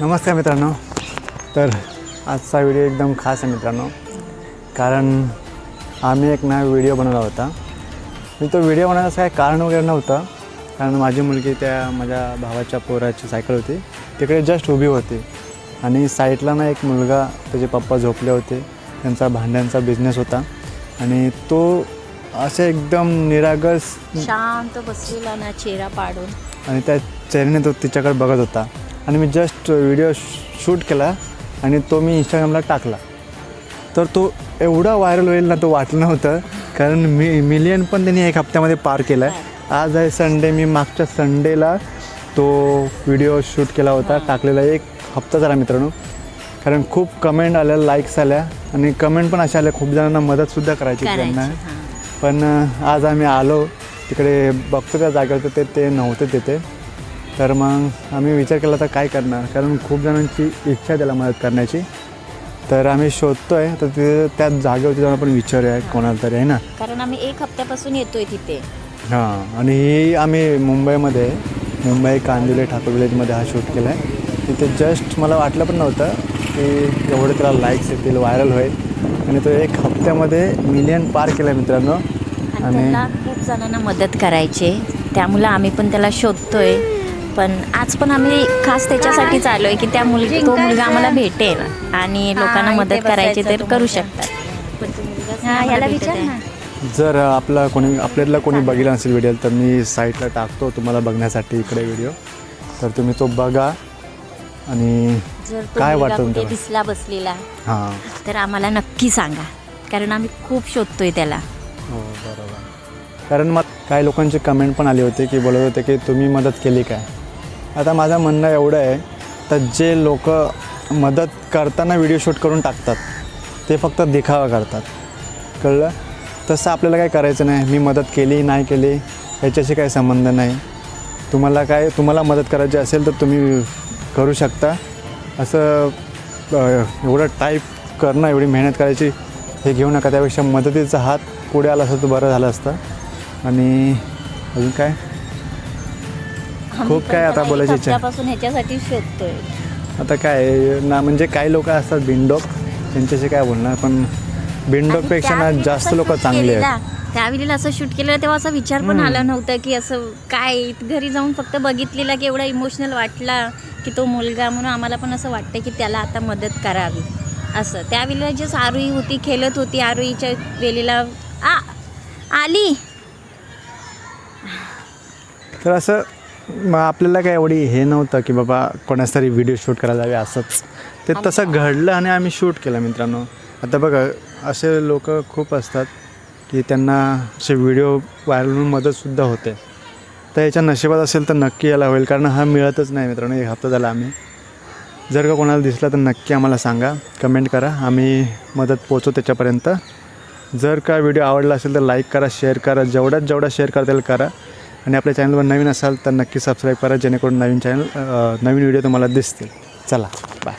नमस्कार मित्रांनो. तर आजचा व्हिडिओ एकदम खास आहे मित्रांनो. कारण आम्ही एक ना व्हिडिओ बनवला होता. मी तो व्हिडिओ बनवण्याचं काय कारण वगैरे नव्हतं. कारण माझी मुलगी त्या माझ्या भावाच्या पोराची सायकल होती. तिकडे जस्ट उभी होती. आणि साईडला ना एक मुलगा त्याचे पप्पा झोपले होते. त्यांचा भांड्यांचा बिझनेस होता. आणि तो असे एकदम निरागस शांत बसलेला ना चेहरा पाडून. आणि त्या चेहऱ्याने तो तिच्याकडे बघत होता. आणि मी जस्ट व्हिडिओ शूट केला आणि तो मी इंस्टाग्रामला टाकला. तर तो एवढा व्हायरल होईल ना तो वाटलं नव्हतं. कारण मी मिलियन पण त्यांनी एक हप्त्यामध्ये पार केला आहे आज आहे संडे मी मागच्या संडेला तो व्हिडिओ शूट केला होता. टाकलेला एक हप्ता झाला मित्रांनो. कारण खूप कमेंट आल्या लाईक्स आल्या. आणि कमेंट पण अशा आल्या खूप जणांना मदतसुद्धा करायची त्यांना. पण आज आम्ही आलो. तिकडे बघतो त्या जागेवर ते ते नव्हते तिथे. तर मग आम्ही विचार केला तर काय करणार? कारण खूप जणांची इच्छा त्याला मदत करण्याची. तर आम्ही शोधतो आहे तर ते त्या जागेवरती जाऊन आपण विचारूया कोणाला तरी आहे ना? कारण आम्ही एक हप्त्यापासून येतोय तिथे. हां आणि ही आम्ही मुंबईमध्ये मुंबई कांदिवली ठाकूर विलेजमध्ये हा शूट केला आहे तिथे जस्ट मला वाटलं पण नव्हतं की एवढं त्याला लाईक्स येतील व्हायरल होईल. आणि तो एक हप्त्यामध्ये मिलियन पार केला मित्रांनो. आणि आणि त्याला खूप जणांना मदत करायचे त्यामुळं आम्ही पण त्याला शोधतोय. पण आज पण आम्ही खास त्याच्यासाठीच आलोय की त्या मुलगी तो मुलगा आम्हाला भेटेल आणि लोकांना मदत करायची तर करू शकतात. हा, याला विचार ना. जर आपला कोणी आपल्यातला कोणी बघितला नसेल व्हिडिओ तर मी साईटला टाकतो तुम्हाला बघण्यासाठी इकडे व्हिडिओ तर तुम्ही तो बघा आणि काय वाटतं? दिसला बसलेला हां. तर आम्हाला नक्की सांगा. कारण आम्ही खूप शोधतोय त्याला. हो बरोबर. कारण मग काही लोकांचे कमेंट पण आले होते की बोलत होते की तुम्ही मदत केली काय? आता माझं म्हणणं एवढं आहे तर जे लोक मदत करताना व्हिडिओ शूट करून टाकतात ते फक्त दिखावा करतात. कळलं? तसं आपल्याला काय करायचं नाही. मी मदत केली नाही केली ह्याच्याशी काही संबंध नाही. तुम्हाला काय तुम्हाला मदत करायची असेल तर तुम्ही करू शकता. असं एवढं टाईप करणं एवढी मेहनत करायची हे घेऊ नका. त्यापेक्षा मदतीचा हात पुढे आला असं तर बरं झालं असतं. आणि अजून काय? खूप काय आता बोलायची इच्छा. हप्त्यापासून ह्याच्यासाठी शोधतोय. आता काय ना म्हणजे काही लोक असतात बिनडोक त्यांच्याशी काय बोलणार पण बिनडोकपेक्षा ना जास्त लोक चांगले आहेत. त्यावेळेला असं शूट केलेलं तेव्हा असा विचार पण. आला नव्हता की असं काय घरी जाऊन फक्त बघितलेला की एवढा इमोशनल वाटला की तो मुलगा म्हणून आम्हाला पण असं वाटतं की त्याला आता मदत करावी. असं. त्यावेळेला जे आरुई होती खेळत होती आरुईच्या वेळेला. आ आली. तर असं मग आपल्याला काय एवढी हे नव्हतं की बाबा कोणाच तरी व्हिडिओ शूट करायला हवे असंच. ते तसं घडलं आणि आम्ही शूट केलं मित्रांनो. आता बघा असे लोक खूप असतात की त्यांना असे व्हिडिओ व्हायरल होऊन मदतसुद्धा होते. तर याच्या नशिबात असेल तर नक्की याला होईल कारण हा मिळतच नाही मित्रांनो एक हप्ता झाला आम्ही. जर का कोणाला दिसला तर नक्की आम्हाला सांगा कमेंट करा आम्ही मदत पोचवू त्याच्यापर्यंत. जर का व्हिडिओ आवडला असेल तर लाईक करा शेअर करा जेवढ्यात जेवढा शेअर करता येईल करा. आणि आपल्या चॅनलवर नवीन असाल तर नक्की सबस्क्राईब करा जेणेकरून नवीन चॅनल नवीन व्हिडिओ तुम्हाला दिसतील. चला बाय